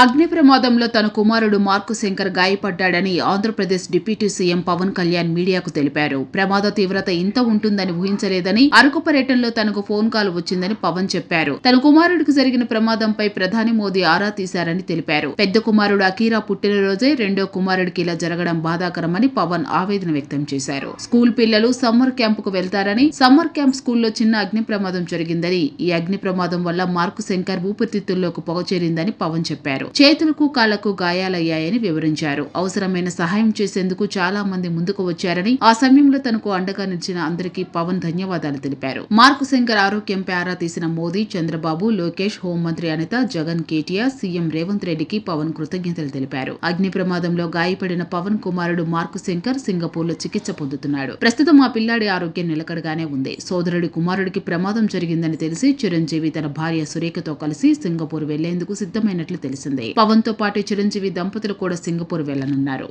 అగ్ని ప్రమాదంలో తన కుమారుడు మార్కు శంకర్ గాయపడ్డాడని ఆంధ్రప్రదేశ్ డిప్యూటీ సీఎం పవన్ కళ్యాణ్ మీడియాకు తెలిపారు. ప్రమాద తీవ్రత ఇంత ఉంటుందని ఊహించలేదని అరకు పర్యటనలో తనకు ఫోన్ కాల్ వచ్చిందని పవన్ చెప్పారు. తన కుమారుడికి జరిగిన ప్రమాదంపై ప్రధాని మోదీ ఆరా తీశారని తెలిపారు. పెద్ద కుమారుడు అకీరా పుట్టినరోజే రెండో కుమారుడికి ఇలా జరగడం బాధాకరమని పవన్ ఆవేదన వ్యక్తం చేశారు. స్కూల్ పిల్లలు సమ్మర్ క్యాంపుకు వెళ్తారని సమ్మర్ క్యాంప్ స్కూల్లో చిన్న అగ్ని ప్రమాదం జరిగిందని ఈ అగ్ని ప్రమాదం వల్ల మార్కు శంకర్ ఊపిరితిత్తుల్లోకి పొగ చేరిందని పవన్ చెప్పారు. చేతులకు కాళ్ళకు గాయాలయ్యాయని వివరించారు. అవసరమైన సహాయం చేసేందుకు చాలా మంది ముందుకు వచ్చారని ఆ సమయంలో తనకు అండగా నిలిచిన అందరికీ పవన్ ధన్యవాదాలు తెలిపారు. మార్కు శంకర్ ఆరోగ్యంపై ఆరా తీసిన మోదీ చంద్రబాబు లోకేష్ హోంమంత్రి అనిత జగన్ కేటీఆర్ సీఎం రేవంత్ రెడ్డికి పవన్ కృతజ్ఞతలు తెలిపారు. అగ్ని ప్రమాదంలో గాయపడిన పవన్ కుమారుడు మార్కు శంకర్ సింగపూర్లో చికిత్స పొందుతున్నాడు. ప్రస్తుతం ఆ పిల్లాడి ఆరోగ్యం నిలకడగానే ఉంది. సోదరుడి కుమారుడికి ప్రమాదం జరిగిందని తెలిసి చిరంజీవి తన భార్య సురేఖతో కలిసి సింగపూర్ వెళ్ళేందుకు సిద్ధమైనట్లు తెలిసింది. పవన్తో పాటు చిరంజీవి దంపతులు కూడా సింగపూర్ వెళ్ళనున్నారు